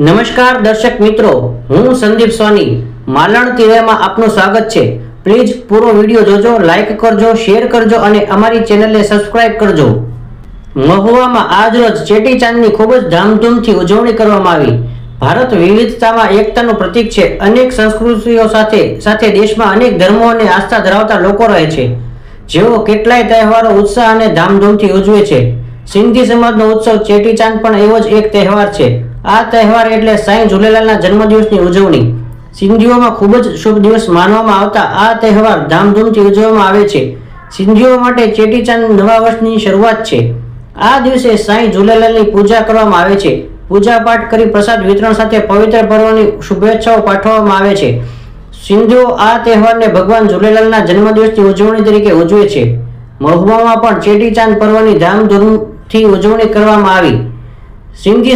નમસ્કાર દર્શક મિત્રો, હું સંદીપ સોની. માલણ તિરેમાં આપનું સ્વાગત છે. પ્લીઝ પૂરો વીડિયો જોજો લાઇક કરજો શેર કરજો અને અમારી ચેનલને સબસ્ક્રાઇબ કરજો. મહુવામાં આજરોજ ચેટીચાંદની ખૂબ જ ધામધૂમથી ઉજવણી કરવામાં આવી. ભારત વિવિધતામાં એકતાનું પ્રતીક છે. અનેક સંસ્કૃતિઓ સાથે સાથે દેશમાં અનેક ધર્મો અને આસ્થા ધરાવતા લોકો રહે છે. જેઓ કેટલાય તહેવારો ઉત્સાહ અને ધામધૂમથી ઉજવે છે. સિંધી સમાજનો ઉત્સવ ચેટીચાંદ પણ એવો જ એક તહેવાર છે. આ તહેવાર એટલે સાંઈ ઝૂલેલાલના જન્મદિવસની ઉજવણી. સિંધીઓમાં ખૂબ જ શુભ દિવસ માનવામાં આવતા આ તહેવાર ધામધૂમથી ઉજવવામાં આવે છે. સિંધીઓ માટે ચેટીચાંદ નવા વર્ષની શરૂઆત છે. આ દિવસે સાંઈ ઝૂલેલાલની પૂજા કરવામાં આવે છે. પૂજા પાઠ કરી પ્રસાદ વિતરણ સાથે પવિત્ર પર્વની શુભેચ્છાઓ પાઠવવામાં આવે છે. સિંધીઓ આ તહેવારને ભગવાન ઝૂલેલાલના જન્મદિવસની ઉજવણી તરીકે ઉજવે છે. મહુવામાં પણ ચેટીચાંદ પર્વની ધામધૂમથી ઉજવણી કરવામાં આવી. સિંધી